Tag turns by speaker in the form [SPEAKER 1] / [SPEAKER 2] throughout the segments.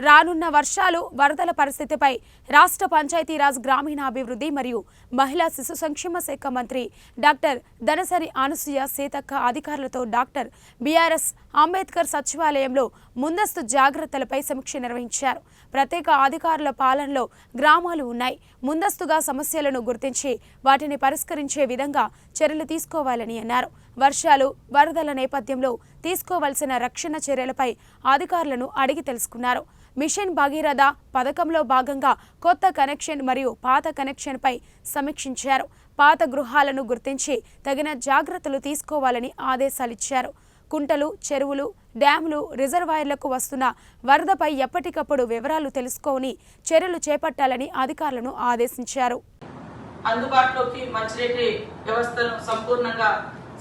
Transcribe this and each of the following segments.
[SPEAKER 1] రానున్న వర్షాలు వరదల పరిస్థితిపై రాష్ట్ర పంచాయతీరాజ్ గ్రామీణాభివృద్ధి మరియు మహిళా శిశు సంక్షేమ శాఖ మంత్రి డాక్టర్ దనసరి అనసూయ సీతక్క అధికారులతో డాక్టర్ బీఆర్ఎస్ అంబేద్కర్ సచివాలయంలో ముందస్తు జాగ్రత్తలపై సమీక్ష నిర్వహించారు. ప్రత్యేక అధికారుల పాలనలో గ్రామాలు ఉన్నాయి. ముందస్తుగా సమస్యలను గుర్తించి వాటిని పరిష్కరించే విధంగా చర్యలు తీసుకోవాలని అన్నారు. వర్షాలు వరదల నేపథ్యంలో తీసుకోవాల్సిన రక్షణ చర్యలపై అధికారులను అడిగి తెలుసుకున్నారు. మిషన్ భగీరథ పథకంలో భాగంగా కొత్త కనెక్షన్ మరియు పాత కనెక్షన్పై సమీక్షించారు. పాత గృహాలను గుర్తించి తగిన జాగ్రత్తలు తీసుకోవాలని ఆదేశాలిచ్చారు. కుంటలు చెరువులు డ్యాములు రిజర్వాయర్లకు వస్తున్న వరదపై ఎప్పటికప్పుడు వివరాలు తెలుసుకొని చర్యలు చేపట్టాలని అధికారులను ఆదేశించారు.
[SPEAKER 2] అందుబాటులోకి మంచినీటి వ్యవస్థను సంపూర్ణంగా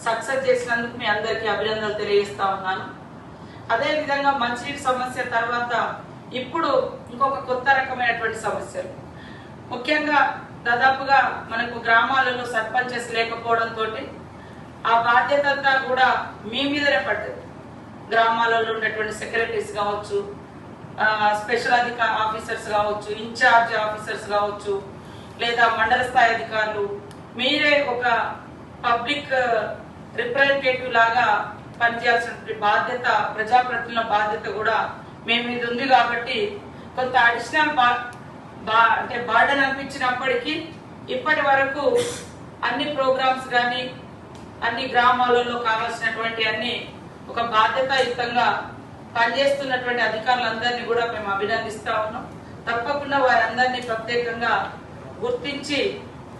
[SPEAKER 2] సక్సెస్ చేసినందుకు మీ అందరికీ అభినందనలు తెలియజేస్తా ఉన్నాను. అదే విధంగా మంచినీటి సమస్య తర్వాత ఇప్పుడు ఇంకొక కొత్త రకమైనటువంటి సమస్యలు. ముఖ్యంగా దాదాపుగా మనకు గ్రామాలలో సర్పంచెస్ లేకపోవడంతో ఆ బాధ్యత అంతా కూడా మీ మీదనే పడ్డది. గ్రామాలలో ఉన్నటువంటి సెక్రటరీస్ కావచ్చు స్పెషల్ అధిక ఆఫీసర్స్ కావచ్చు ఇన్ఛార్జ్ ఆఫీసర్స్ కావచ్చు లేదా మండల స్థాయి అధికారులు మీరే ఒక పబ్లిక్ రిప్రజెంటేటివ్ లాగా పనిచేయాల్సినటువంటి బాధ్యత ప్రజాప్రతినిధుల బాధ్యత కూడా మీ మీద ఉంది కాబట్టి కొంత అడిషనల్ బా బా అంటే బార్డన్ అనిపించినప్పటికీ ఇప్పటి వరకు అన్ని ప్రోగ్రామ్స్ కానీ అన్ని గ్రామాలలో కావాల్సినటువంటి అన్ని ఒక బాధ్యతాయుతంగా పనిచేస్తున్నటువంటి అధికారులందరినీ కూడా మేము అభినందిస్తా ఉన్నాం. తప్పకుండా వారందరినీ ప్రత్యేకంగా గుర్తించి